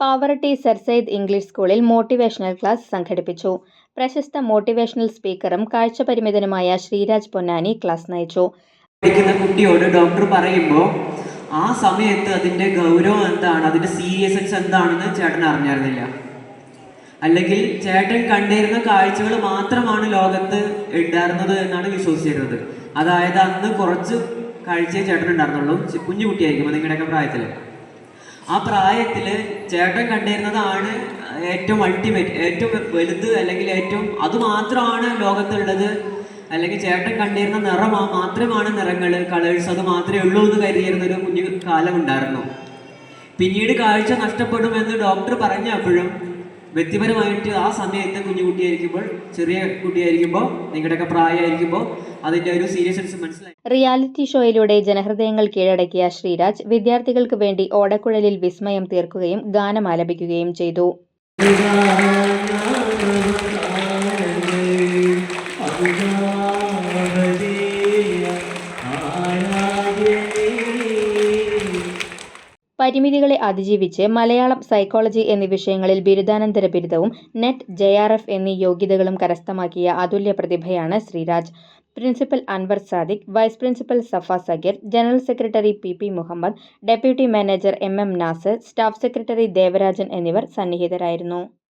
Pavaratti sir Syed English സ്കൂളിൽ motivational class സംഘടിപ്പിച്ചു. പ്രശസ്ത മോട്ടിവേഷണൽ സ്പീക്കറും കാഴ്ചപരിമിതനുമായ ശ്രീരാജ് പൊന്നാനി ക്ലാസ് നയിച്ചു. പഠിക്കുന്ന കുട്ടിയോട് ഡോക്ടർ പറയുമ്പോൾ ആ സമയത്ത് അതിന്റെ ഗൗരവം എന്താണ്? അതിന്റെ സീരിയസ്നെസ് എന്താണെന്ന് ചേട്ടൻ അറിഞ്ഞായിരുന്നില്ല. അല്ലെങ്കിൽ ചേട്ടൻ കണ്ടിരുന്ന കാഴ്ചകൾ മാത്രമാണ് ലോകത്ത് ഉണ്ടായിരുന്നത് എന്നാണ് വിശ്വസിച്ചിരുന്നത്. അതായത് അന്ന് കുറച്ച് കാഴ്ചയെ ചേട്ടൻ ഉണ്ടായിരുന്നുള്ളൂ. കുഞ്ഞു കുട്ടിയായിരിക്കുമ്പോൾ നിങ്ങളുടെയൊക്കെ പ്രായത്തിൽ ആ പ്രായത്തിൽ ചേട്ടൻ കണ്ടിരുന്നതാണ് ഏറ്റവും അൾട്ടിമേറ്റ് ഏറ്റവും വലുത് അല്ലെങ്കിൽ ഏറ്റവും അതുമാത്രമാണ് ലോകത്തുള്ളത്. അല്ലെങ്കിൽ ചേട്ടൻ കണ്ടിരുന്ന നിറം മാത്രമാണ് നിറങ്ങൾ കളേഴ്സ് അത് മാത്രമേ ഉള്ളൂ എന്ന് കരുതിയിരുന്ന ഒരു കുഞ്ഞു കാലം ഉണ്ടായിരുന്നു. പിന്നീട് കാഴ്ച നഷ്ടപ്പെടുമെന്ന് ഡോക്ടർ പറഞ്ഞപ്പോഴും വ്യക്തിപരമായിട്ട് ആ സമയത്ത് കുഞ്ഞു കുട്ടിയായിരിക്കുമ്പോൾ ചെറിയ കുട്ടിയായിരിക്കുമ്പോൾ നിങ്ങളുടെയൊക്കെ പ്രായമായിരിക്കുമ്പോൾ അതിന്റെ ഒരു സീരിയസ്നെസ് മനസ്സിലായി റിയാലിറ്റി ഷോയിലൂടെ ജനഹൃദയങ്ങൾ കീഴടക്കിയ ശ്രീരാജ് വിദ്യാർത്ഥികൾക്ക് വേണ്ടി ഓടക്കുഴലിൽ വിസ്മയം തീർക്കുകയും ഗാനം ആലപിക്കുകയും ചെയ്തു പരിമിതികളെ അതിജീവിച്ച് മലയാളം സൈക്കോളജി എന്നീ വിഷയങ്ങളിൽ ബിരുദാനന്തര ബിരുദവും നെറ്റ് ജെ ആർ എഫ് എന്നീ യോഗ്യതകളും കരസ്ഥമാക്കിയ അതുല്യ പ്രതിഭയാണ് Sreeraj. Principal Anwar Sadiq vice principal Safa Sageer general secretary P P Muhammad deputy manager M M Nasar staff secretary Devarajan എന്നിവർ സന്നിഹിതരായിരുന്നു.